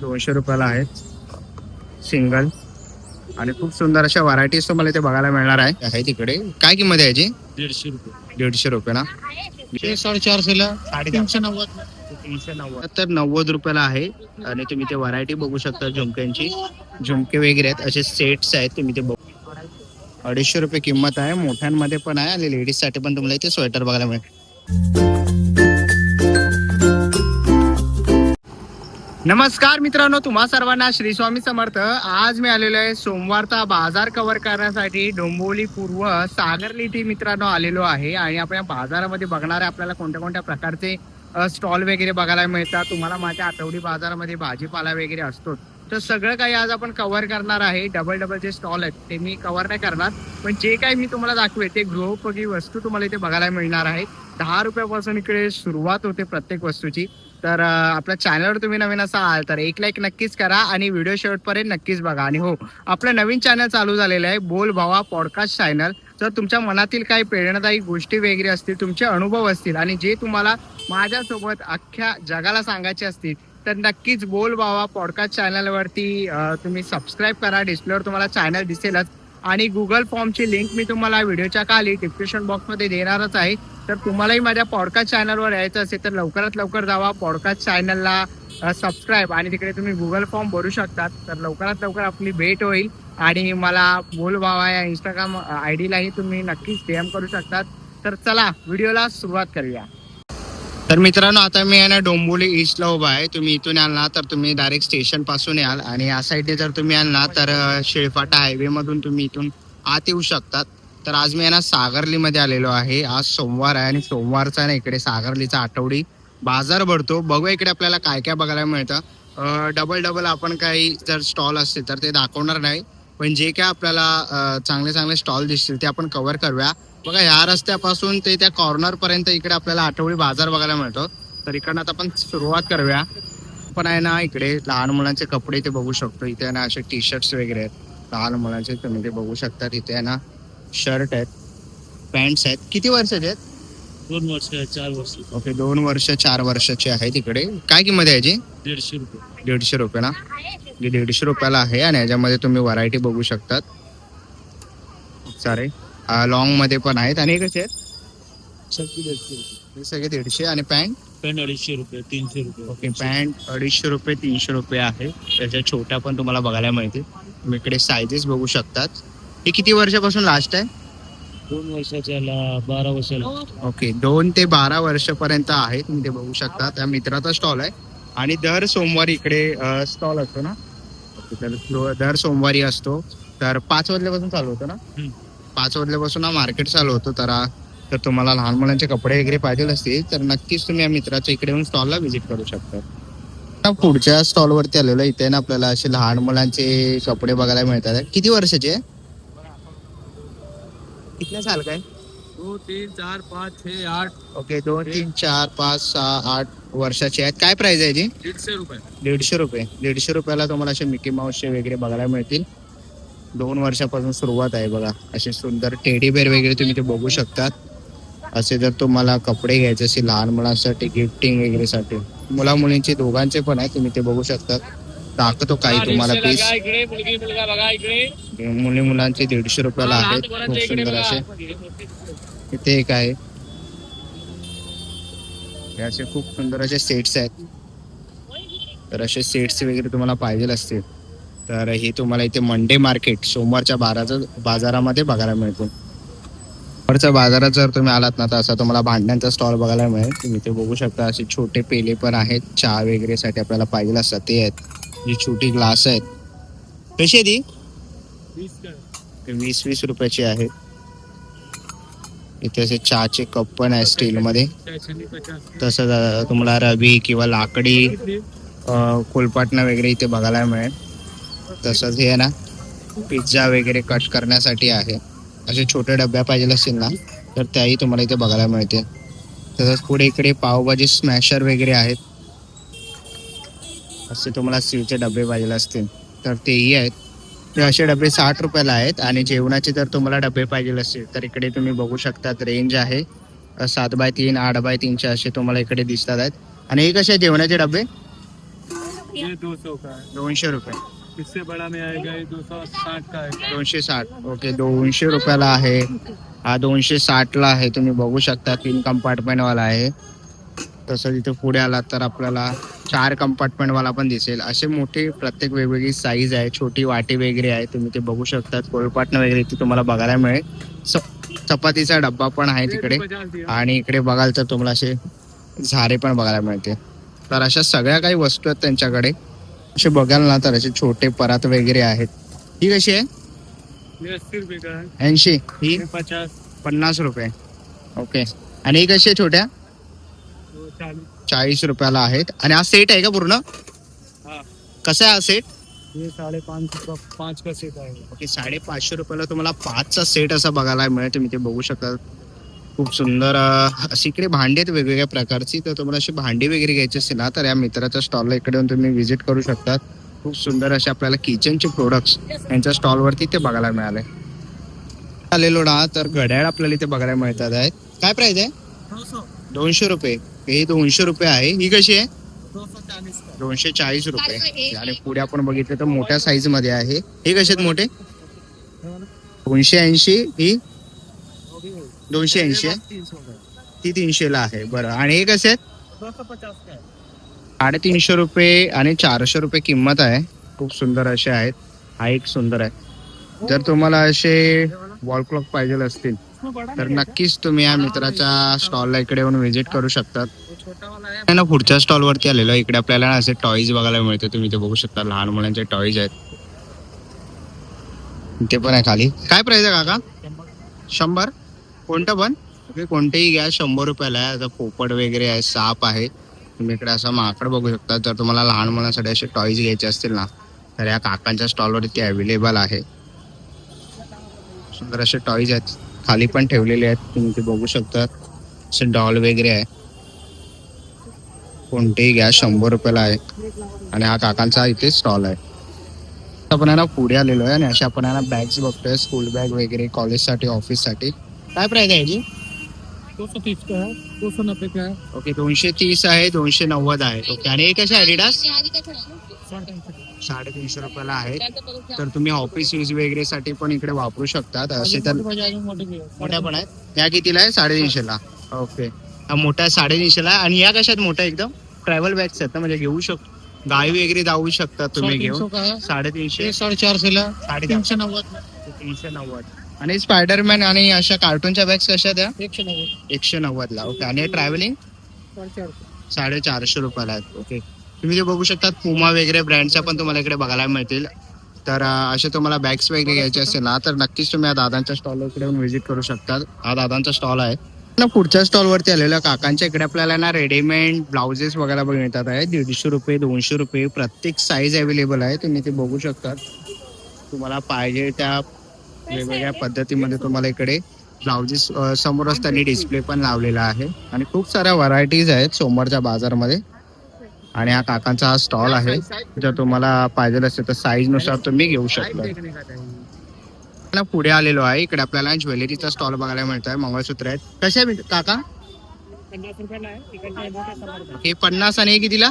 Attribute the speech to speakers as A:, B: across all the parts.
A: दोनशे रुपयाला आहेत. सिंगल. आणि खूप सुंदर अशा व्हरायटीज तुम्हाला इथे बघायला मिळणार आहे. आहे तिकडे. काय किंमत आहे याची?
B: दीडशे रुपये.
A: दीडशे रुपये ना?
B: साडेचारशेला
A: तीनशे नव्वद. तीनशे नव्वद. तर नव्वद रुपयाला आहे. आणि तुम्ही ते व्हरायटी बघू शकता झुमक्यांची. झुमके वगैरे आहेत. असे सेट्स आहेत. तुम्ही ते बघू अडीचशे रुपये किंमत आहे. मोठ्यांमध्ये पण आहे. आणि लेडीजसाठी पण तुम्हाला इथे स्वेटर बघायला मिळेल. नमस्कार मित्रांनो तुम्हा सर्वांना श्री स्वामी समर्थ. आज मी आलेलो आहे सोमवारचा बाजार कव्हर करण्यासाठी डोंबिवली पूर्व सागरली इथे मित्रांनो आलेलो आहे. आणि आपण या बाजारामध्ये बघणार आहे आपल्याला कोणत्या कोणत्या प्रकारचे स्टॉल वगैरे बघायला मिळतात. तुम्हाला माझ्या आठवडी बाजारामध्ये भाजीपाला वगैरे असतो. तर सगळं काही आज आपण कव्हर करणार आहे. डबल डबल जे स्टॉल आहेत ते मी कव्हर नाही करणार. पण जे काही मी तुम्हाला दाखवे ते गृहोपयोगी वस्तू तुम्हाला इथे बघायला मिळणार आहे. दहा रुपयापासून इकडे सुरुवात होते प्रत्येक वस्तूची. तर आपल्या चॅनलवर तुम्ही नवीन असाल तर एक लाईक नक्कीच करा आणि व्हिडिओ शेवटपर्यंत नक्कीच बघा. आणि हो आपलं नवीन चॅनल चालू झालेलं आहे बोल भावा पॉडकास्ट चॅनल जर तुमच्या मनातील काही प्रेरणादायी गोष्टी वगैरे असतील तुमचे अनुभव असतील आणि जे तुम्हाला माझ्यासोबत अख्ख्या जगाला सांगायचे असतील तर नक्कीच बोल भावा पॉडकास्ट चॅनलवरती तुम्ही सबस्क्राईब करा. डिस्प्लेवर तुम्हाला चॅनल दिसेलच. आणि गुगल फॉर्मची लिंक मी तुम्हाला व्हिडिओच्या खाली डिस्क्रिप्शन बॉक्समध्ये देणारच आहे. तर तुम्हालाही माझ्या पॉडकास्ट चॅनलवर यायचं असेल तर लवकरात लवकर जावा. पॉडकास्ट चॅनलला सबस्क्राईब आणि तिकडे तुम्ही गुगल फॉर्म भरू शकतात. तर लवकरात लवकर आपली भेट होईल आणि मला बोलवावा या इंस्टाग्राम आय डीलाही तुम्ही नक्कीच डीएम करू शकतात. तर चला व्हिडिओला सुरुवात करूया. तर मित्रांनो आता मी आहे ना डोंबोली ईस्टला उभा आहे. तुम्ही इथून याल ना तर तुम्ही डायरेक्ट स्टेशनपासून याल. आणि या साईडने जर तुम्ही याल ना तर अं, हायवे मधून तुम्ही इथून आत येऊ शकतात. तर आज मी आहे ना सागरलीमध्ये आलेलो आहे. आज सोमवार आहे आणि सोमवारचा आहे ना इकडे सागरलीचा आठवडी बाजार भरतो. बघू इकडे आपल्याला काय काय बघायला मिळतं. डबल डबल आपण काही जर स्टॉल असतील तर ते दाखवणार नाही. पण जे काय आपल्याला चांगले चांगले स्टॉल दिसतील ते आपण कव्हर करूया. बघा ह्या रस्त्यापासून ते त्या कॉर्नर पर्यंत इकडे आपल्याला आठवडी बाजार बघायला मिळतो. तर इकडनं आता आपण सुरुवात करूया. पण आहे ना इकडे लहान मुलांचे कपडे ते बघू शकतो. इथे ना असे टी शर्ट्स वगैरे आहेत. लहान मुलांचे तुम्ही ते बघू शकता. इथे आहे ना शर्ट आहेत पॅन्ट्स आहेत. किती वर्षाचे आहेत?
B: दोन वर्ष चार वर्ष.
A: ओके दोन वर्ष चार वर्षाचे आहे तिकडे काय किंमत आहे याची?
B: दीडशे रुपये.
A: दीडशे रुपये ना? ही दीडशे रुपयाला आहे आणि याच्यामध्ये तुम्ही व्हरायटी बघू शकतात. सारे लॉंगमध्ये पण आहेत. आणि कसे आहेत.
B: सगळी दीडशे रुपये.
A: हे सगळे दीडशे आणि पॅन्ट
B: पॅन्ट अडीचशे रुपये तीनशे रुपये.
A: ओके पॅन्ट अडीचशे रुपये तीनशे रुपये आहे. त्याच्या छोट्या पण तुम्हाला बघायला मिळतील. तुम्ही इकडे सायझेस बघू शकतात. हे किती वर्षापासून लास्ट आहे?
B: दोन वर्षाच्याला बारा वर्षाला.
A: ओके दोन ते बारा वर्षापर्यंत आहे. तुम्ही ते बघू शकता. त्या मित्राचा स्टॉल आहे. आणि दर सोमवारी इकडे स्टॉल असतो ना? तर दर सोमवारी असतो. तर पाच वाजल्यापासून चालू होतं ना. पाच वाजल्यापासून हा मार्केट चालू होतो. तर तर तुम्हाला लहान मुलांचे कपडे वगैरे पाहिजे असतील तर नक्कीच तुम्ही या मित्राच्या इकडे येऊन स्टॉलला व्हिजिट करू शकता. आता पुढच्या स्टॉलवरती आलेलो इथे ना आपल्याला असे लहान मुलांचे कपडे बघायला मिळतात. किती वर्षाचे? किती साल काय
B: दो तीन चार पाच छे आठ.
A: ओके दोन तीन चार पाच सहा आठ वर्षाचे आहेत. काय प्राइस आहे याची
B: दीडशे रुपये.
A: दीडशे रुपये. दीडशे रुपयाला तुम्हाला असे मिकी माऊसचे वगैरे बघायला मिळतील. दोन वर्षापासून सुरुवात आहे बघा. असे सुंदर टेडी बेअर वगैरे तुम्ही ते बघू शकतात. असे जर तुम्हाला कपडे घ्यायचे असेल लहान मुलांसाठी गिफ्टिंग वगैरे साठी. मुला मुलींचे दोघांचे पण आहे तुम्ही ते बघू शकतात. दाखवतो काही तुम्हाला पीस मुली मुलांचे दीडशे रुपयाला आहेत. खूप सुंदर असे. इथे एक आहे. असे खूप सुंदर असे सेट्स आहेत. तर असे सेट्स वगैरे तुम्हाला पाहिजे असतील. तर हे तुम्हाला इथे मंडे मार्केट सोमवारच्या बाराचं बाजारामध्ये बघायला मिळतो. सोमवारच्या बाजारात जर तुम्ही आलात ना तर असा तुम्हाला भांड्यांचा स्टॉल बघायला मिळेल. तुम्ही ते बघू शकता असे छोटे पेले पण आहेत. चहा वगैरे साठी आपल्याला पाहिजे असतात ते आहेत. जी छोटी ग्लास आहेत. कशी आहे ती?
B: वीस
A: वीस रुपयाची आहेत इथे असे चहाचे कप पण आहे स्टील मध्ये. तसंच तुम्हाला रवी किंवा लाकडी कोलपाटणा वगैरे इथे बघायला मिळेल. तसंच हे ना पिझ्झा वगैरे कट करण्यासाठी आहे. असे छोटे डब्या पाहिजे असतील ना तर त्याही तुम्हाला इथे बघायला मिळते तसंच पुढे इकडे पावभाजी स्मॅशर वगैरे आहेत. असे तुम्हाला स्टीलचे डबे पाहिजे असतील. तर तेही आहेत. ते असे डबे साठ रुपयाला आहेत आणि जेवणाचे जर तुम्हाला डबे पाहिजे असतील तर इकडे तुम्ही बघू शकतात रेंज आहे. सात बाय तीन आठ बाय तीनचे असे तुम्हाला इकडे दिसतात आहेत. आणि हे कसे जेवणाचे डबे दोनशे रुपये.
B: इससे बड़ा में आएगा ये दो सौ साठ का है।
A: दोनशे साठ. ओके दोनशे रुपयाला आहे. हा दोनशे साठला आहे. तुम्ही बघू शकता तीन कंपार्टमेंट वाला आहे. तसं तिथे पुढे आलात तर आपल्याला चार कंपार्टमेंट वाला पण दिसेल. असे मोठे प्रत्येक वेगवेगळी साईज आहे. छोटी वाटी वगैरे आहे. तुम्ही ते बघू शकता. कोळपाटणं वगैरे इथे तुम्हाला बघायला मिळेल. चपातीचा डब्बा पण आहे तिकडे. आणि इकडे बघाल तर तुम्हाला असे झारे पण बघायला मिळते तर अशा सगळ्या काही वस्तू आहेत त्यांच्याकडे. असे बघाल ना तर असे छोटे परात वगैरे आहेत. ही कशी आहे?
B: है
A: ऐंशी. ही? पन्नास रुपये. ओके. आणि ही कशी आहे छोट्या?
B: चालीस
A: चाळीस. रुपयाला आहेत. आणि हा सेट आहे का पूर्ण?
B: हाँ.
A: कसा आहे हा सेट साडेपाचशे रुपयाला तुम्हाला पाचचा सेट असा बघायला मिळेल. तुम्ही ते बघू शकता खूप सुंदर अशी इकडे भांडी आहेत वेगवेगळ्या प्रकारची. तर तुम्हाला अशी भांडी वगैरे घ्यायची असेल ना तर या मित्राच्या स्टॉलला इकडे येऊन तुम्ही व्हिजिट करू शकता खूप सुंदर असे आपल्याला किचनचे प्रोडक्ट्स यांच्या स्टॉलवरती ते बघायला मिळाले. आलेलो ना तर घड्याळ आपल्याला इथे बघायला मिळतात आहेत. काय प्राइस आहे? दोनशे. रुपये. हे दोनशे रुपये आहे. ही कशी आहे? दोनशे चाळीस. रुपये. आणि पुढे आपण बघितलं तर मोठ्या साईजमध्ये आहे. हे कसे आहेत मोठे? दोनशे ऐंशी ही दोनशे ऐंशी. आहे ती तीनशे ला आहे. बरं. आणि हे कसे आहेत? साडेतीनशे रुपये आणि चारशे रुपये किंमत आहे. खूप सुंदर असे आहेत. हा एक सुंदर आहे. जर तुम्हाला असे वॉल क्लॉक पाहिजे असतील तर नक्कीच तुम्ही या मित्राच्या स्टॉलला इकडे येऊन व्हिजिट करू शकतात. ना पुढच्या स्टॉल वरती आलेलो इकडे आपल्याला असे टॉईज बघायला मिळते तुम्ही ते बघू शकता लहान मुलांचे टॉईज आहेत. ते पण आहे खाली. काय प्राइस आहे काका? शंभर? कोणतं पण? कोणतेही घ्या शंभर रुपयाला आहे. आता पोपट वगैरे आहे साप आहे. तुम्ही इकडे असं माकड बघू शकता. जर तुम्हाला लहान मुलांसाठी असे टॉईज घ्यायचे असतील ना तर या काकांच्या स्टॉलवर ते अवेलेबल आहे. सुंदर असे टॉईज आहेत. खाली पण ठेवलेले आहेत. तुम्ही ते बघू शकता. असे डॉल वगैरे आहे. कोणतेही घ्या शंभर रुपयाला आहे. आणि हा काकांचा इथे स्टॉल आहे. आपण आहे ना पुढे आलेलो आहे आणि अशा आपण आहे ना बॅग्स बघतोय. स्कूल बॅग वगैरे कॉलेजसाठी ऑफिससाठी काय प्राइस आहे याची?
B: दो सौ तीस का? है दो सौ नब्बे का? है
A: ओके दोनशे तीस आहे दोनशे नव्वद आहे. ओके आणि हे कसे ॲडिडास साडेतीनशे रुपयाला आहे. तर तुम्ही ऑफिस यूज वगैरे साठी पण इकडे वापरू शकतात. असे तर। मोठ्या पण आहेत. या कितीला आहे? साडेतीनशेला. ओके हा मोठा साडेतीनशेला आहे. आणि या कशात मोठ्या एकदम? ट्रॅव्हल बॅग्स आहेत ना म्हणजे घेऊ शकतो गावी वगैरे जाऊ शकता तुम्ही घेऊन. साडेतीनशे
B: ये साढ़े चार से ला
A: साढ़े
B: तीन सौ नव्वद.
A: तीनशे नव्वद. आणि स्पायडरमॅन आणि अशा कार्टूनच्या बॅग्स कशा त्या
B: एक सौ नव्वद.
A: एकशे नव्वद ला. ओके आणि ट्रॅव्हलिंग साडेचारशे. रुपयाला आहेत. ओके तुम्ही ते बघू शकता पुमा वगैरे ब्रँडच्या पण तुम्हाला इकडे बघायला मिळतील. तर असे तुम्हाला बॅग्स वगैरे घ्यायचे असेल ना तर नक्कीच तुम्ही या दादांच्या स्टॉल इकडे व्हिजिट करू शकता हा दादांचा स्टॉल आहे. ना पुढच्या स्टॉल वरती आलेल्या काकांच्या इकडे आपल्याला ना रेडीमेड ब्लाउजेस वगैरे मिळतात आहे. दीडशे रुपये दोनशे रुपये प्रत्येक साईज अवेलेबल आहे. तुम्ही ते बघू शकता तुम्हाला पाहिजे त्या वेगवेगळ्या पद्धतीमध्ये तुम्हाला इकडे ब्लाउजेस समोरच त्यांनी डिस्प्ले पण लावलेला आहे. आणि खूप साऱ्या व्हरायटीज आहेत सोमवारच्या बाजारमध्ये. आणि हा काकांचा हा स्टॉल आहे. जर तुम्हाला पाहिजे असेल तर साईजनुसार तुम्ही घेऊ शकता. पुढे आलेलो आहे. इकडे आपल्याला ज्वेलरीचा स्टॉल बघायला मिळत आहे मंगळसूत्र आहेत. कसे काका?
B: हे
A: पन्नास आणि कितीला?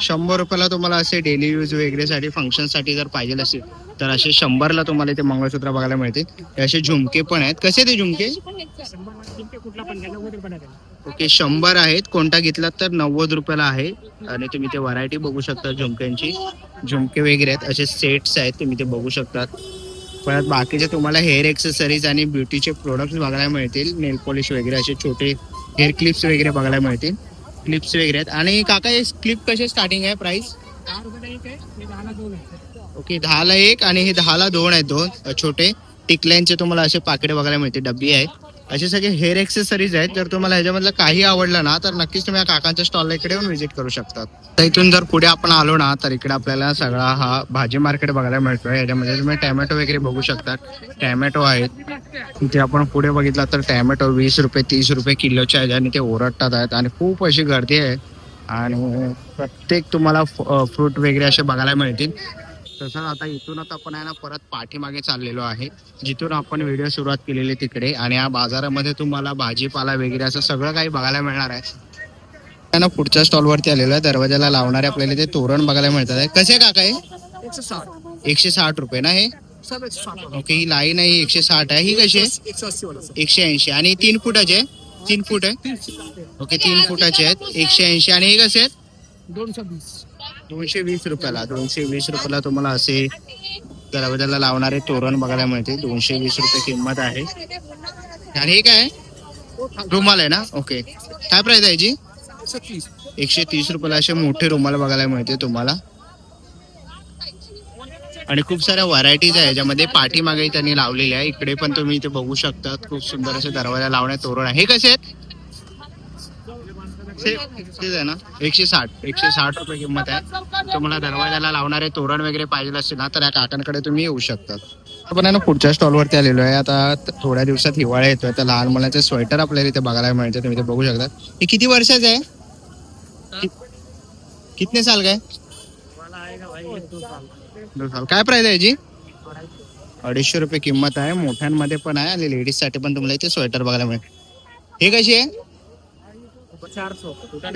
A: शंभर रुपयाला तुम्हाला असे डेली यूज वगैरे साठी फंक्शनसाठी जर पाहिजे असेल तर असे शंभरला तुम्हाला इथे मंगळसूत्र बघायला मिळतील. असे झुमके पण आहेत. कसे ते झुमके? ओके शंभर आहेत. कोणता घेतला तर नव्वद रुपयाला आहे. आणि तुम्ही ते व्हरायटी बघू शकता झुमक्यांची. झुमके वगैरे आहेत. असे सेट्स आहेत. तुम्ही ते बघू शकतात. परत बाकीचे तुम्हाला हेअर एक्सेसरीज आणि ब्युटीचे प्रोडक्ट्स बघायला मिळतील. नेल पॉलिश वगैरे असे छोटे हेअर क्लिप्स वगैरे बघायला मिळतील. क्लिप्स वगैरे आहेत. आणि काका हे क्लिप कसे स्टार्टिंग आहे प्राइस ओके दहाला एक आणि हे दहाला दोन आहेत दोन छोटे. टिकल्यांचे तुम्हाला असे पाकिटे बघायला मिळते डब्बी आहेत. असे सगळे हेअर एक्सेसरीज आहेत. जर तुम्हाला ह्याच्यामधलं काही आवडलं ना तर नक्कीच तुम्ही या काकांच्या स्टॉलला इकडे येऊन व्हिजिट करू शकतात. तर इथून जर पुढे आपण आलो ना तर इकडे आपल्याला सगळा हा भाजी मार्केट बघायला मिळतोय. याच्यामध्ये तुम्ही टॅमॅटो वगैरे बघू शकतात. टॅमॅटो आहेत. इथे आपण पुढे बघितला तर टॅमॅटो वीस रुपये तीस रुपये किलोचे आहेत आणि ते ओरडतात आहेत. आणि खूप अशी गर्दी आहे. आणि प्रत्येक तुम्हाला फ्रूट वगैरे असे बघायला मिळतील. तसं आता इथून आता आपण आहे ना परत पाठीमागे चाललेलो आहे. जिथून आपण व्हिडिओ सुरुवात केलेली तिकडे. आणि या बाजारामध्ये तुम्हाला भाजीपाला वगैरे असं सगळं काही बघायला मिळणार आहे. ना पुढच्या स्टॉल वरती आलेलो आहे. दरवाजाला लावणारे आपल्याला ते तोरण बघायला मिळतात आहे. कसे काका हे?
B: एकशे साठ.
A: एकशे साठ रुपये ना हे? ओके ही लाईन आहे. एकशे साठ आहे. ही कशी आहे?
B: एकशे
A: ऐंशी. आणि तीन फुटाचे आहे? तीन फूट आहे? ओके तीन फुटाचे आहेत. एकशे ऐंशी. आणि हे कसे आहेत?
B: दोनशे वीस.
A: दोनशे वीस रुपयाला दोनशे वीस रुपयाला तुम्हाला असे दरवाजाला लावणारे तोरण बघायला मिळते दोनशे वीस रुपये किंमत आहे. आणि हे काय? रुमाल आहे ना? ओके काय प्राइस आहे जी
B: एकशे तीस
A: रुपयाला असे मोठे रुमाल बघायला मिळते तुम्हाला. आणि खूप साऱ्या व्हरायटीज आहे ज्यामध्ये पाठीमागे त्यांनी लावलेल्या आहे इकडे पण तुम्ही इथे बघू शकता खूप सुंदर असे दरवाजा लावण्यात तोरण आहे. हे कसे आहेत? तेच आहे ना? एकशे साठ एकशे साठ रुपये किंमत आहे. तुम्हाला दरवाजाला लावणारे तोरण वगैरे पाहिजे असेल ना तर या काकांकडे तुम्ही येऊ शकतात. आपण आहे ना पुढच्या स्टॉलवरती आलेलो आहे. आता थोड्या दिवसात हिवाळा येतोय तर लहान मुलांचे स्वेटर आपल्याला इथे बघायला मिळते तुम्ही ते बघू शकता हे किती वर्षाचे आहे? कितने साल
B: काय साल.
A: काय प्राइस आहे याची? अडीचशे रुपये किंमत आहे. मोठ्यांमध्ये पण आहे आणि लेडीजसाठी पण तुम्हाला इथे स्वेटर बघायला मिळेल. हे कशी आहे?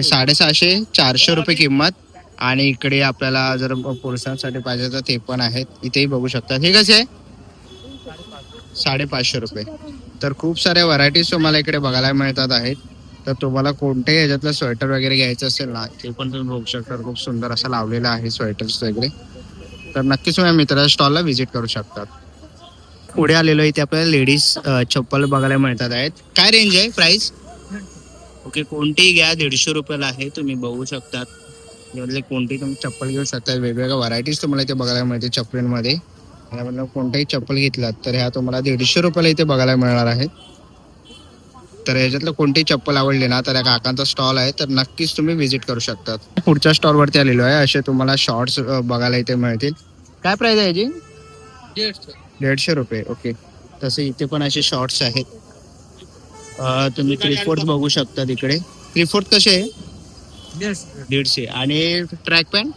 A: साडेसहाशे चारशे रुपये किंमत. आणि इकडे आपल्याला जर पुरुषांसाठी पाहिजे तर ते पण आहेत. इथेही बघू शकता. हे कसे आहे? साडेपाचशे रुपये. तर खूप साऱ्या व्हरायटीज तुम्हाला इकडे बघायला मिळतात आहेत. तर तुम्हाला कोणत्याही ह्याच्यातलं स्वेटर वगैरे घ्यायचं असेल ना ते पण तुम्ही बघू शकता. खूप सुंदर असं लावलेलं आहे स्वेटर्स वगैरे. तर नक्कीच तुम्ही मित्राच्या स्टॉलला व्हिजिट करू शकतात पुढे आलेलो इथे आपल्याला लेडीज चप्पल बघायला मिळतात आहेत. काय रेंज आहे? प्राइस ओके कोणतीही घ्या दीडशे रुपयाला आहे तुम्ही बघू शकतात. यामधले कोणतीही तुम्ही चप्पल घेऊ शकता वेगवेगळ्या व्हरायटीज तुम्हाला इथे बघायला मिळते चप्पलींमध्ये. यामधलं कोणताही चप्पल घेतलात तर ह्या तुम्हाला दीडशे रुपयाला इथे बघायला मिळणार आहेत. तर याच्यातलं कोणतीही चप्पल आवडली ना तर या काकांचा स्टॉल आहे तर नक्कीच तुम्ही व्हिजिट करू शकतात. पुढच्या स्टॉल वरती आलेलो आहे असे तुम्हाला शॉर्ट्स बघायला इथे मिळतील. काय प्राइस आहे याची? दीडशे. रुपये ओके. तसे इथे पण असे शॉर्ट्स आहेत. तुम्ही त्रिफोर्थ बघू शकता तिकडे. त्रिफोर्थ कसे आहे? दीडशे. आणि ट्रॅक पॅन्ट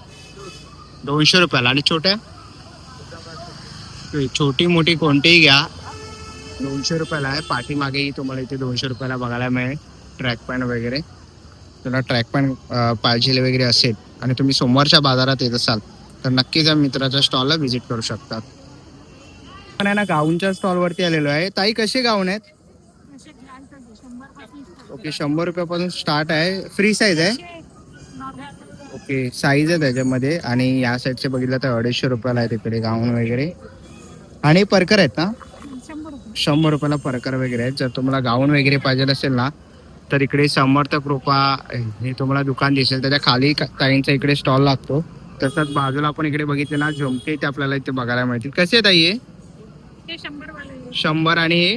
A: दोनशे रुपयाला. आणि छोट्या? छोटी मोठी कोणतीही घ्या. दोनशे रुपयाला आहे. पाठीमागेही तुम्हाला इथे दोनशे रुपयाला बघायला मिळेल. ट्रॅक पॅन्ट वगैरे. तुला ट्रॅक पॅन्ट पाहिजे वगैरे असेल आणि तुम्ही सोमवारच्या बाजारात येत असाल तर नक्कीच या मित्राच्या स्टॉलला व्हिजिट करू शकतात पण आहे ना गाऊनच्या स्टॉल वरती आलेलो आहे. ताई कसे गाऊन आहेत? ओके शंभर रुपयापासून स्टार्ट आहे. फ्री साईज आहे? ओके साईज आहे त्याच्यामध्ये. आणि या साईडचे बघितलं तर अडीचशे रुपयाला आहे तिकडे गाऊन वगैरे. आणि परकर आहेत ना? शंभर रुपयाला परकर वगैरे आहेत. जर तुम्हाला गाऊन वगैरे पाहिजे असेल ना तर इकडे समर्थ कृपा हे तुम्हाला दुकान दिसेल. त्याच्याखाली ताईंचा इकडे स्टॉल लागतो. तसंच बाजूला आपण इकडे बघितले ना झुमके ते आपल्याला इथे बघायला मिळतील. कसे आहेत ताई
C: शंभर
A: आणि हे?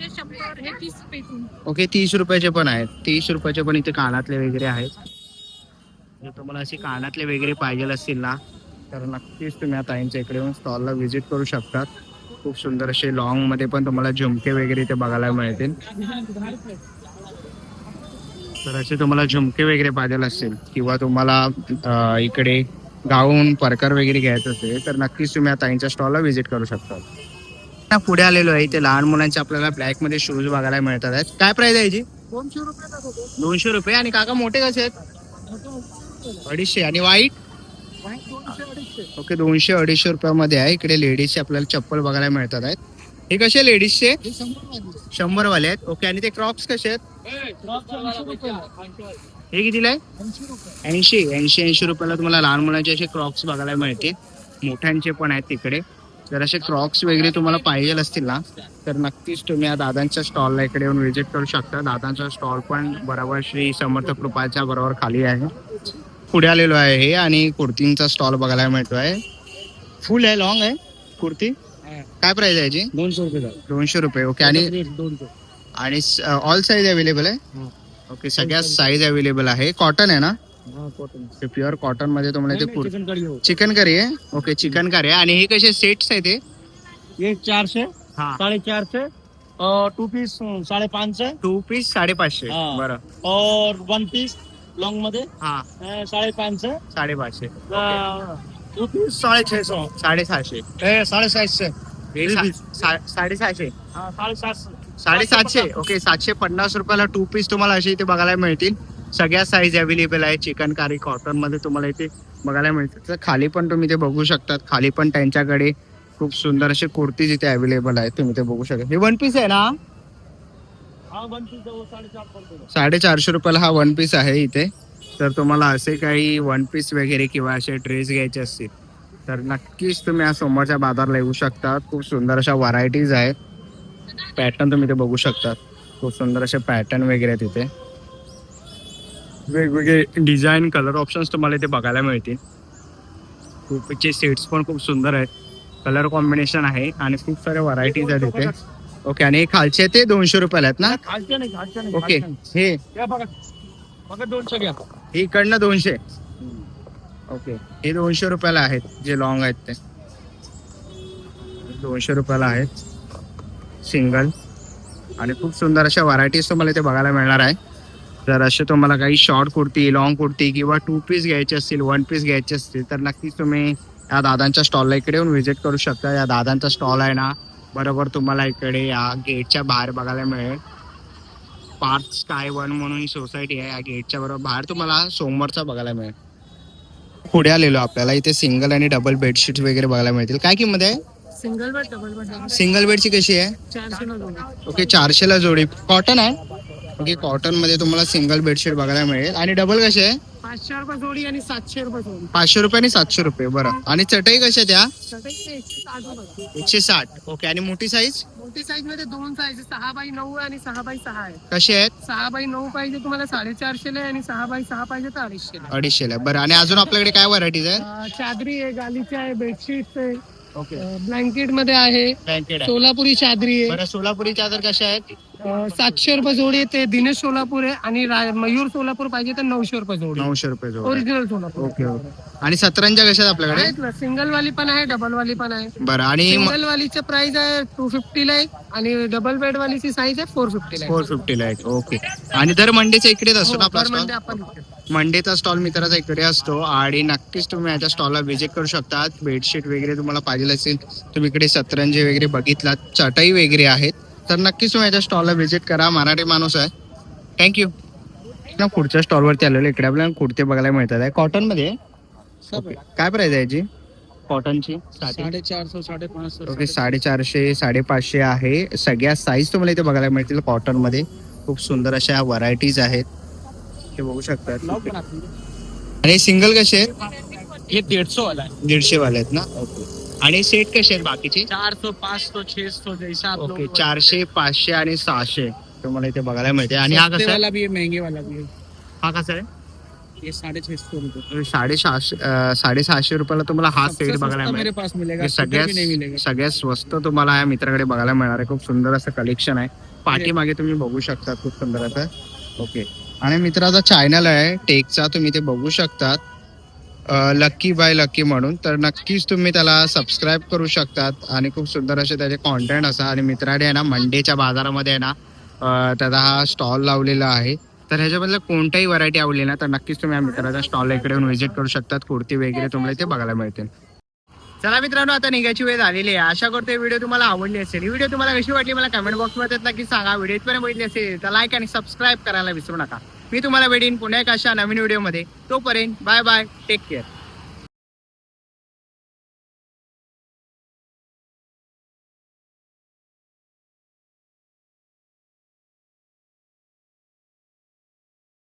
C: हे शंभर हे तीस रुपये
A: ओके तीस रुपयाचे पण आहेत. तीस रुपयाचे पण इथे कानातले वगैरे आहेत. जर तुम्हाला असे कानातले वगैरे पाहिजे असतील ना तर नक्कीच तुम्ही आता यांच्या इकडे येऊन स्टॉलला व्हिजिट करू शकतात. खूप सुंदर असे लॉंगमध्ये पण तुम्हाला झुमके वगैरे इथे बघायला मिळतील. तर असे तुम्हाला झुमके वगैरे पाहिजे असतील किंवा तुम्हाला अं, इकडे गाऊन परकर वगैरे घ्यायचं असेल तर नक्कीच तुम्ही आता यांच्या स्टॉलला व्हिजिट करू शकता पुढे आलेलो आहे इथे लहान मुलांचे आपल्याला ब्लॅकमध्ये शूज बघायला मिळतात आहेत. काय प्राइस आहे याची?
B: दोनशे रुपये
A: दोनशे रुपये. आणि काका मोठे कसे आहेत? अडीचशे. आणि वाईट ओके दोनशे अडीचशे रुपयामध्ये आहे. इकडे लेडीजचे आपल्याला चप्पल बघायला मिळतात आहेत. हे कसे लेडीजचे
B: शंभर वाले.
A: आहेत. ओके आणि ते क्रॉप्स कसे आहेत. हे कितीला आहे?
B: ऐंशी
A: ऐंशी. ऐंशी रुपयाला तुम्हाला लहान मुलांचे असे क्रॉक्स बघायला मिळतील. मोठ्यांचे पण आहेत तिकडे. जर असे क्रॉक्स वगैरे तुम्हाला पाहिजे असतील ना तर नक्कीच तुम्ही या दादांच्या स्टॉलला इकडे येऊन व्हिजिट करू शकता. दादांचा स्टॉल पण बरोबर श्री समर्थ कृपाच्या बरोबर खाली आहे. पुढे आलेलो आहे हे आणि कुर्तींचा स्टॉल बघायला मिळतोय. फुल आहे लॉंग आहे कुर्ती? काय प्राइस आहे याची?
B: दोनशे रुपये
A: दोनशे रुपये ओके आणि आणि ऑल साईज अवेलेबल आहे?
B: हा.
A: ओके सगळ्या साईज अवेलेबल आहे. कॉटन आहे ना?
B: हा कॉटन
A: प्युअर कॉटनमध्ये तुम्हाला ते कुर्ती
B: चिकन करी
A: चिकन करी आहे? ओके चिकन करी आहे. आणि हे कसे सेट्स आहे ते?
B: ये चार से
A: हा.
B: साढ़े चार से और टू पीस साढ़े पाँच से
A: टू पीस साडेपाचशे
B: हा.
A: बरं.
B: और वन पीस लॉन्गमध्ये.
A: हा.
B: अं, साढ़े पाँच से
A: साडेपाचशे
B: टू पीस साढ़े छह सौ
A: साडेसहाशे
B: ए,
A: हे सा- सा- साडेसहाशे
B: हाँ साढ़े सात से
A: साडेसातशे ओके सातशे पन्नास रुपयाला टू पीस तुम्हाला असे इथे बघायला मिळतील. सगळ्या साईज अवेलेबल आहे. चिकन कारी कॉटनमध्ये तुम्हाला इथे बघायला मिळतं. तर खाली पण तुम्ही ते बघू शकतात. खाली पण त्यांच्याकडे खूप सुंदर असे कुर्तीज इथे अवेलेबल आहेत. तुम्ही ते बघू शकता. हे वन पीस आहे ना?
B: हा
A: साडेचारशे रुपयाला हा वन पीस आहे इथे. तर तुम्हाला असे काही वन पीस वगैरे किंवा असे ड्रेस घ्यायचे असतील. तर नक्कीच तुम्ही या समोरच्या बाजारला येऊ शकता. खूप सुंदर अशा व्हरायटीज आहेत. पॅटर्न तुम्ही ते बघू शकतात. खूप सुंदर असे पॅटर्न वगैरे आहेत इथे. वेगवेगळे डिझाईन कलर ऑप्शन्स तुम्हाला इथे बघायला मिळतील. खूपचे सेट्स पण खूप सुंदर आहेत. कलर कॉम्बिनेशन आहे आणि खूप साऱ्या व्हरायटीज आहेत इथे. ओके आणि हे खालचे ते दोनशे रुपयाला आहेत ना? ओके. हे. हे इकडनं दोनशे. ओके हे दोनशे रुपयाला आहेत जे लॉंग आहेत ते. दोनशे रुपयाला आहेत. सिंगल आणि खूप सुंदर अशा व्हरायटीज तुम्हाला इथे बघायला मिळणार आहे. जर असे तुम्हाला काही शॉर्ट कुर्ती लॉंग कुर्ती किंवा टू पीस घ्यायचे असतील वन पीस घ्यायचे असतील तर नक्कीच तुम्ही या दादांच्या स्टॉलला इकडे येऊन व्हिजिट करू शकता. या दादांचा स्टॉल आहे ना बरोबर तुम्हाला इकडे या गेटच्या बाहेर बघायला मिळेल. पार्थ स्काय वन म्हणून ही सोसायटी आहे. या गेटच्या बरोबर बाहेर तुम्हाला सोमवारचा बघायला मिळेल. पुढे आलेलो आपल्याला इथे सिंगल आणि डबल बेडशीट वगैरे बघायला मिळतील. काय किंमत आहे?
C: Single bed double bed
A: single बेडची कशी आहे? ओके चारशेला जोडी. कॉटन आहे? ओके कॉटनमध्ये तुम्हाला सिंगल बेडशीट बघायला मिळेल. आणि डबल कशी आहे?
C: पाचशे रुपये जोडी आणि सातशे रुपये जोडी.
A: पाचशे रुपये आणि सातशे रुपये बरं. आणि चटई कशी आहे त्या?
C: एकशे साठ रुपये
A: एकशे साठ. ओके आणि मोठी साईज
C: मोठी साईजमध्ये दोन साईज सहा बाय नऊ आहे आणि सहा बाय सहा आहे.
A: कशी आहेत?
C: सहा बाय नऊ पाहिजे तुम्हाला साडेचारशे ला आहे आणि सहा बाय सहा पाहिजे तर अडीचशे ला
A: अडीचशेला बरं आणि अजून आपल्याकडे काय व्हरायटीज आहेत?
C: अं, चादरी आहे गालीची आहे बेडशीट आहे.
A: ओके
C: ब्लँकेटमध्ये आहे.
A: ब्लँकेट आहे.
C: सोलापुरी चादरी आहे.
A: बरं सोलापुरी चादर कशा आहेत?
C: सातशे रुपये जोडी आहे ते दिनेश सोलापूर आहे आणि रा- मयूर सोलापूर पाहिजे तर नऊशे रुपये जोडी.
A: नऊशे रुपये जोड.
C: ओरिजिनल सोलापूर.
A: Okay okay. आणि सतरंजा कशा आहेत आपल्याकडे?
C: आहेत ना सिंगल वाली पण आहे डबल वाली पण आहे.
A: बरं आणि
C: सिंगल वालीचं प्राइस आहे टू फिफ्टी ला आहे आणि डबल बेड वालीची साईज आहे फोर फिफ्टी ला
A: फोर फिफ्टीला आहे ओके. आणि दर मंडेच्या इकडेच असतो ना आपला
C: पर
A: स्टॉल
C: आपण.
A: मंडेचा स्टॉल मित्राचा इकडे असतो आणि नक्कीच तुम्ही याच्या स्टॉलला व्हिजिट करू शकता बेडशीट वगैरे तुम्हाला पाहिजे असेल तुम्ही इकडे सतरंजी वगैरे बघितलात चटई वगैरे आहेत. तर नक्कीच तुम्ही याच्या स्टॉलला व्हिजिट करा. मराठी माणूस आहे. थँक्यू ना पुढच्या स्टॉलवरती आलेलो इकडे आपल्याला कुर्ते बघायला मिळतात. आहे कॉटनमध्ये? Okay. काय प्राइस आहे याची? कॉटनची
B: साडेचारशे साडेपाचशे.
A: ओके साडेचारशे साडेपाचशे आहे. सगळ्या साईज तुम्हाला इथे बघायला मिळतील कॉटनमध्ये. खूप सुंदर अशा व्हरायटीज आहेत. ते बघू शकतात. आणि सिंगल कसे आहेत?
B: हे दीडशे वाला है
A: दीडशे वाले आहेत ना? ओके आणि सेट कसे आहेत बाकीचे?
B: चार सौ पाँच सौ छह सौ जैसा आप
A: ओके
B: लोग
A: चारशे पाचशे आणि सहाशे. तुम्हाला इथे बघायला मिळते. आणि हा
B: सस्ते
A: कसा आहे?
B: वाला भी है महंगे वाला भी है.
A: हा कसा आहे?
B: ये साढ़े छह सौ रुपए
A: साडेसहाशे अं, साडेसहाशे रुपयाला तुम्हाला हा
B: सबसे
A: सेट
B: सस्ता
A: बघायला
B: मेरे
A: मिळेल.
B: पास मिलेगा किधर भी नहीं मिलेगा.
A: सगळ्यात सगळ्यात स्वस्त तुम्हाला या मित्राकडे बघायला मिळणार आहे. खूप सुंदर असं कलेक्शन आहे. पाठीमागे तुम्ही बघू शकता खूप सुंदर असं. ओके आणि मित्राचा चॅनल आहे टेकचा तुम्ही ते बघू शकतात. लक्की बाय लक्की म्हणून. तर नक्कीच तुम्ही त्याला सबस्क्राईब करू शकतात. आणि खूप सुंदर असे त्याचे कॉन्टेंट असा. आणि मित्राने आहे ना मंडेच्या बाजारामध्ये आहे ना त्याचा हा स्टॉल लावलेला आहे. तर ह्याच्यामधलं कोणत्याही व्हरायटी आवडली ना तर नक्कीच तुम्ही या मित्राच्या स्टॉल इकडे येऊन व्हिजिट करू शकतात. कुर्ती वगैरे तुम्हाला इथे बघायला मिळतील. चला मित्रांनो आता निघायची वेळ झालेली आहे. आशा करतो व्हिडिओ तुम्हाला आवडली असेल. ही व्हिडिओ तुम्हाला कशी वाटली मला कमेंट बॉक्समध्ये नक्की सांगा. व्हिडिओ इथपर्यंत बघितली असेल तर लाईक आणि सबस्क्राईब करायला विसरू नका. मी तुम्हाला भेटीन पुन्हा एक अशा नवीन व्हिडिओमध्ये. तोपर्यंत बाय बाय टेक केअर